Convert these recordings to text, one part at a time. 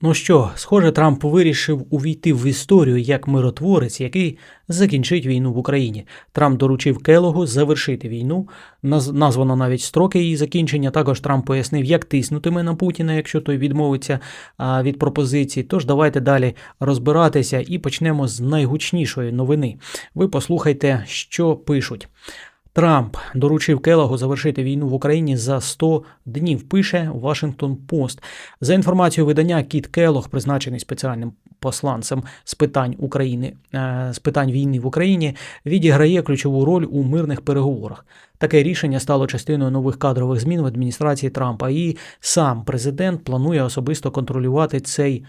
Ну що, схоже, Трамп вирішив увійти в історію як миротворець, який закінчить війну в Україні. Трамп доручив Келогу завершити війну. Наз- Названо навіть строки її закінчення. Також Трамп пояснив, як тиснутиме на Путіна, якщо той відмовиться від пропозицій. Тож давайте далі розбиратися і почнемо з найгучнішої новини. Ви послухайте, що пишуть. Трамп доручив Келогу завершити війну в Україні за 100 днів. Пише Washington Post. За інформацією видання, Кіт Келог, призначений спеціальним посланцем з питань України е, з питань війни в Україні, відіграє ключову роль у мирних переговорах. Таке рішення стало частиною нових кадрових змін в адміністрації Трампа. І сам президент планує особисто контролювати цей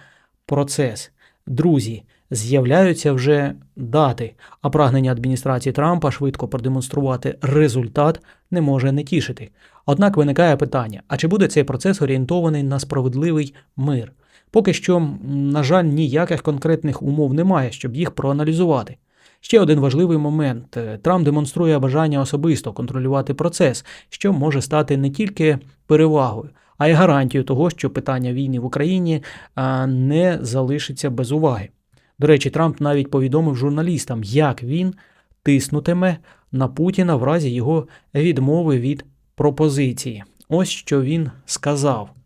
процес. Друзі, з'являються вже дати, а прагнення адміністрації Трампа швидко продемонструвати результат не може не тішити. Однак виникає питання: а чи буде цей процес орієнтований на справедливий мир? Поки що, на жаль, ніяких конкретних умов немає, щоб їх проаналізувати. Ще один важливий момент: Е, Трамп демонструє бажання особисто контролювати процес, що може стати не тільки перевагою, а й гарантією того, що питання війни в Україні не залишиться без уваги. До речі, Трамп навіть повідомив журналістам, як він тиснутиме на Путіна в разі його відмови від пропозиції. Ось що він сказав.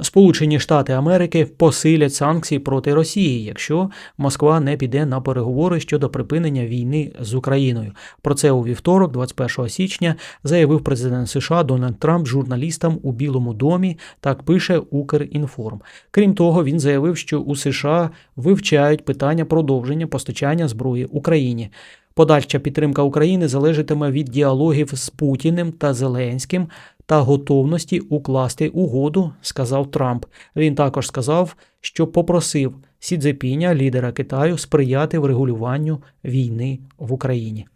Сполучені Штати Америки посилять санкції проти Росії, якщо Москва не піде на переговори щодо припинення війни з Україною. Про це у вівторок, 21 січня, заявив президент США Дональд Трамп журналістам у Білому домі. Так пише Укрінформ. Крім того, він заявив, що у США вивчають питання продовження постачання зброї Україні. Подальша підтримка України залежатиме від діалогів з Путіним та Зеленським та готовності укласти угоду, сказав Трамп. Він також сказав, що попросив Сідзепіня, лідера Китаю, сприяти врегулюванню війни в Україні.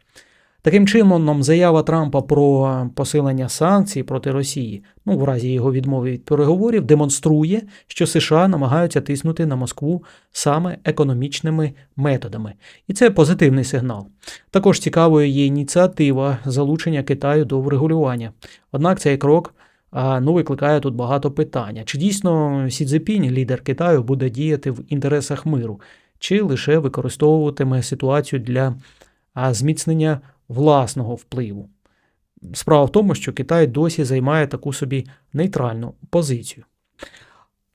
Таким чином, заява Трампа про посилення санкцій проти Росії, ну в разі його відмови від переговорів, демонструє, що США намагаються тиснути на Москву саме економічними методами, і це позитивний сигнал. Також цікавою є ініціатива залучення Китаю до врегулювання. Однак цей крок ну, викликає тут багато питання. Чи дійсно Сі Цзепінь, лідер Китаю, буде діяти в інтересах миру, чи лише використовуватиме ситуацію для зміцнення власного впливу? Справа в тому, що Китай досі займає таку собі нейтральну позицію.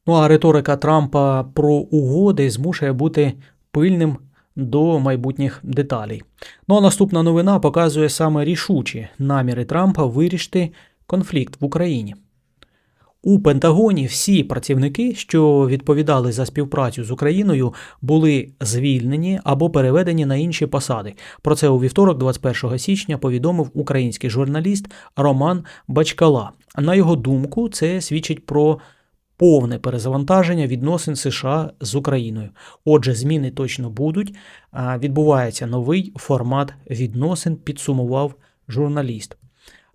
Ну а риторика Трампа про угоди змушує бути пильним до майбутніх деталей. Ну а наступна новина показує саме рішучі наміри Трампа вирішити конфлікт в Україні. У Пентагоні всі працівники, що відповідали за співпрацю з Україною, були звільнені або переведені на інші посади. Про це у вівторок, 21 січня, повідомив український журналіст Роман Бачкала. На його думку, це свідчить про повне перезавантаження відносин США з Україною. Отже, зміни точно будуть. Відбувається новий формат відносин, підсумував журналіст.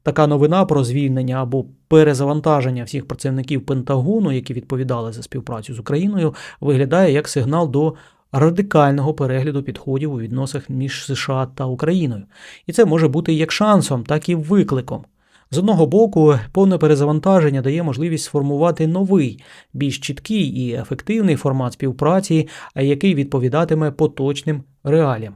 Така новина про звільнення або перезавантаження всіх працівників Пентагону, які відповідали за співпрацю з Україною, виглядає як сигнал до радикального перегляду підходів у відносинах між США та Україною. І це може бути як шансом, так і викликом. З одного боку, повне перезавантаження дає можливість сформувати новий, більш чіткий і ефективний формат співпраці, який відповідатиме поточним реаліям.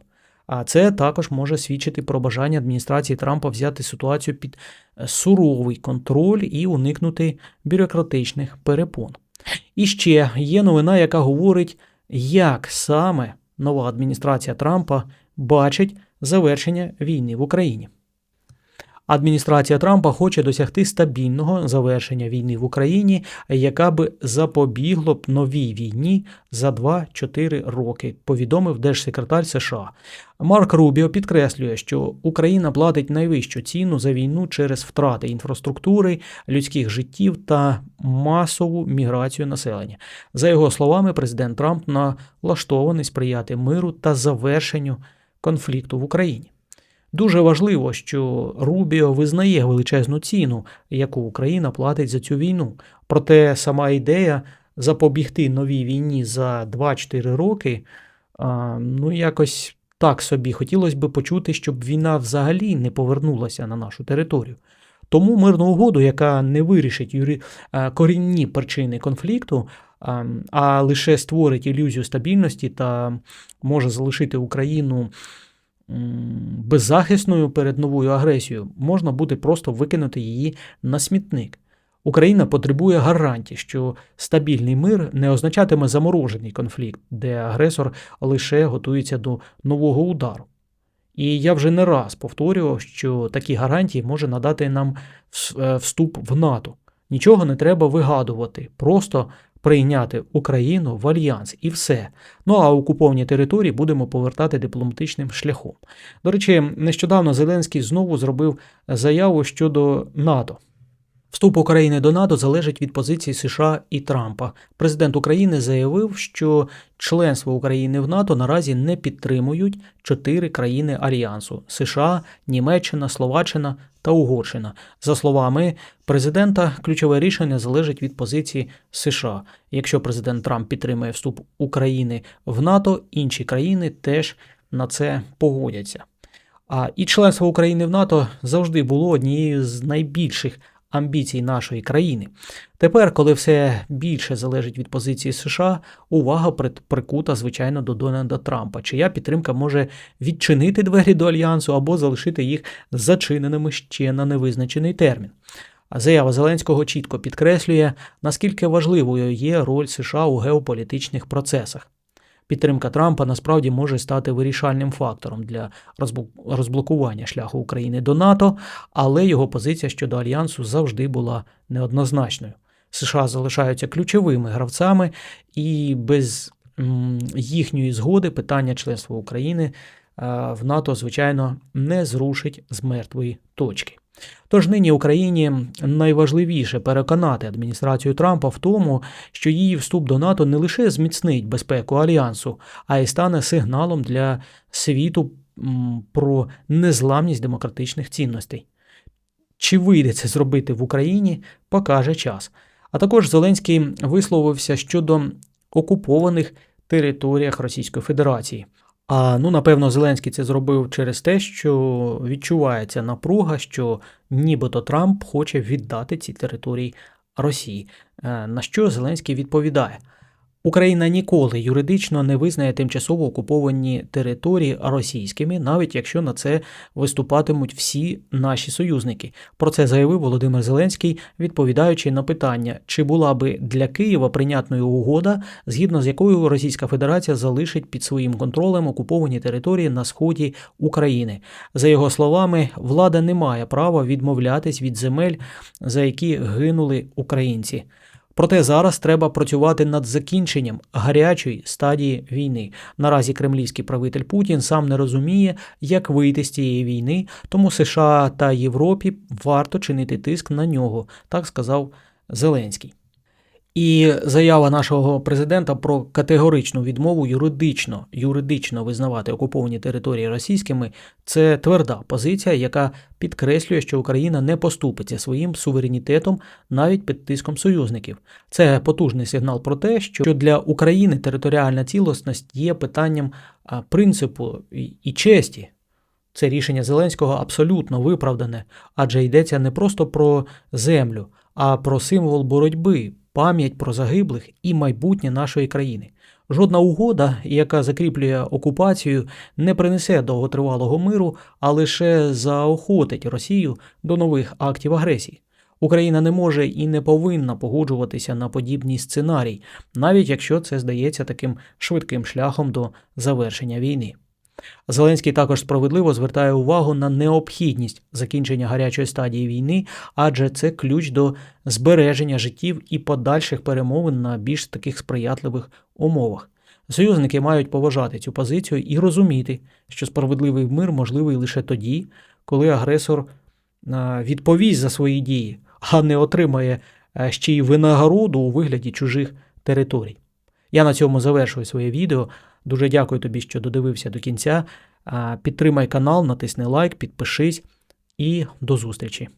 А це також може свідчити про бажання адміністрації Трампа взяти ситуацію під е, суровий контроль і уникнути бюрократичних перепон. І ще є новина, яка говорить, як саме нова адміністрація Трампа бачить завершення війни в Україні. Адміністрація Трампа хоче досягти стабільного завершення війни в Україні, яка би запобігло б новій війні за 2-4 роки, повідомив держсекретар США. Марк Рубіо підкреслює, що Україна платить найвищу ціну за війну через втрати інфраструктури, людських життів та масову міграцію населення. За його словами, президент Трамп налаштований сприяти миру та завершенню конфлікту в Україні. Дуже важливо, що Рубіо визнає величезну ціну, яку Україна платить за цю війну. Проте сама ідея запобігти новій війні за 2-4 роки, ну якось так собі хотілося б почути, щоб війна взагалі не повернулася на нашу територію. Тому мирну угоду, яка не вирішить юрі... корінні причини конфлікту, а, лише створить ілюзію стабільності та може залишити Україну беззахисною перед новою агресією, можна буде просто викинути її на смітник. Україна потребує гарантій, що стабільний мир не означатиме заморожений конфлікт, де агресор лише готується до нового удару. І я вже не раз повторював, що такі гарантії може надати нам е, вступ в НАТО. Нічого не треба вигадувати, просто прийняти Україну в альянс і все. Ну а окуповані території будемо повертати дипломатичним шляхом. До речі, нещодавно Зеленський знову зробив заяву щодо НАТО. Вступ України до НАТО залежить від позиції США і Трампа. Президент України заявив, що членство України в НАТО наразі не підтримують чотири країни Альянсу: США, Німеччина, Словаччина та Угорщина. За словами президента, ключове рішення залежить від позиції США. Якщо президент Трамп підтримує вступ України в НАТО, інші країни теж на це погодяться. А і членство України в НАТО завжди було однією з найбільших амбіцій нашої країни. Тепер, коли все більше залежить від позиції США, увага прикута, звичайно, до Дональда Трампа, чия підтримка може відчинити двері до альянсу або залишити їх зачиненими ще на невизначений термін. А заява Зеленського чітко підкреслює, наскільки важливою є роль США у геополітичних процесах. Підтримка Трампа насправді може стати вирішальним фактором для розблокування шляху України до НАТО, але його позиція щодо альянсу завжди була неоднозначною. США залишаються ключовими гравцями, і без їхньої згоди питання членства України е, в НАТО, звичайно, не зрушить з мертвої точки. Тож нині Україні найважливіше переконати адміністрацію Трампа в тому, що її вступ до НАТО не лише зміцнить безпеку альянсу, а й стане сигналом для світу про незламність демократичних цінностей. Чи вийде це зробити в Україні, покаже час. А також Зеленський висловився щодо окупованих територіях Російської Федерації. А ну, напевно, Зеленський це зробив через те, що відчувається напруга, що нібито Трамп хоче віддати ці території Росії. Е, На що Зеленський відповідає: Україна ніколи юридично не визнає тимчасово окуповані території російськими, навіть якщо на це виступатимуть всі наші союзники. Про це заявив Володимир Зеленський, відповідаючи на питання, чи була би для Києва прийнятною угода, згідно з якою Російська Федерація залишить під своїм контролем окуповані території на сході України. За його словами, влада не має права відмовлятись від земель, за які гинули українці. Проте зараз треба працювати над закінченням гарячої стадії війни. Наразі кремлівський правитель Путін сам не розуміє, як вийти з цієї війни, тому США та Європі варто чинити тиск на нього, так сказав Зеленський. І заява нашого президента про категоричну відмову юридично юридично визнавати окуповані території російськими це тверда позиція, яка підкреслює, що Україна не поступиться своїм суверенітетом навіть під тиском союзників. Це потужний сигнал про те, що для України територіальна цілісність є питанням принципу і- честі. Це рішення Зеленського абсолютно виправдане, адже йдеться не просто про землю, а про символ боротьби, пам'ять про загиблих і майбутнє нашої країни. Жодна угода, яка закріплює окупацію, не принесе довготривалого миру, а лише заохотить Росію до нових актів агресії. Україна не може і не повинна погоджуватися на подібний сценарій, навіть якщо це здається таким швидким шляхом до завершення війни. Зеленський також справедливо звертає увагу на необхідність закінчення гарячої стадії війни, адже це ключ до збереження життів і подальших перемовин на більш таких сприятливих умовах. Союзники мають поважати цю позицію і розуміти, що справедливий мир можливий лише тоді, коли агресор е, відповість за свої дії, а не отримає е, ще й винагороду у вигляді чужих територій. Я на цьому завершую своє відео. Дуже дякую тобі, що додивився до кінця. Підтримай канал, натисни лайк, підпишись і до зустрічі.